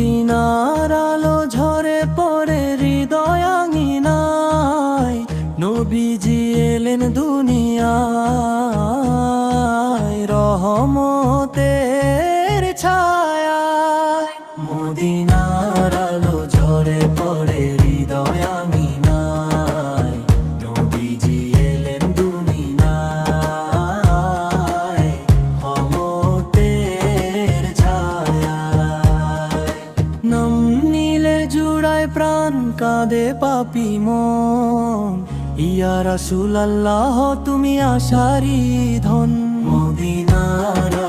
মদিনার আলো ঝরে পড়ে হৃদয় আঙিনায়। নবীজি এলেন দুনিয়ায়। রহমতে প্রাণ কাঁদে পাপি মন। ইয়া রাসূল আল্লাহ তুমি আশারি ধন। মদিনার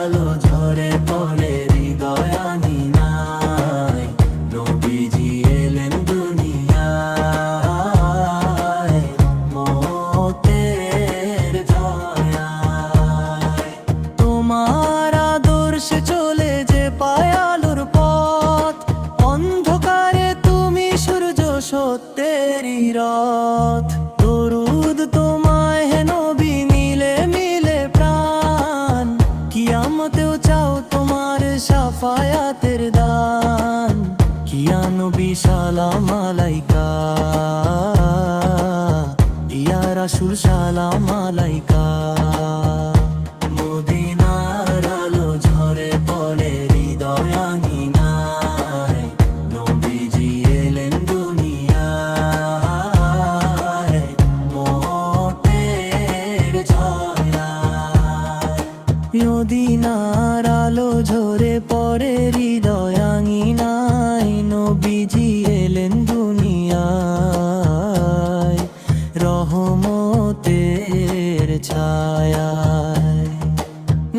সত্যেরই রথ দরুদ তোমায় হে নবী, মিলে মিলে প্রাণ। কিয়ামতেও চাও তোমার সাফায়াতের দান। কিয়া নবী সালাম আলাইকা। ইয়া রাসূল সালাম আলাইকা। মদিনার আলো ঝরে পড়ে, হৃদয় আঙিনায় নবীজি এলেন দুনিয়ায়। রহমতের ছায়ায়।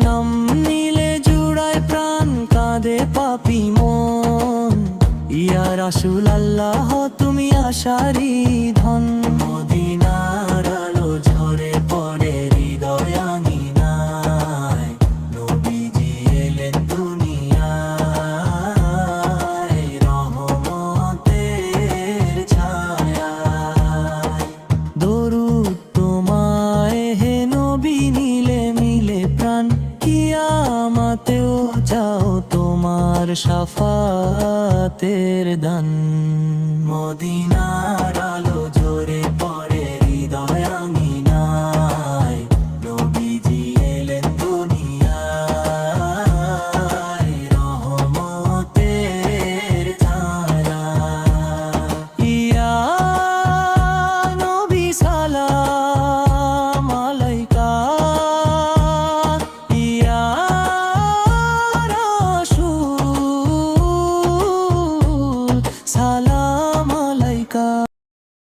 নাম নীলে জুড়ায় প্রাণ, কাঁদে পাপি মন। ইয়া রাসূল আল্লাহ তুমি আশারি ধন। যাও তোমার সাফাতের দান। মদিনার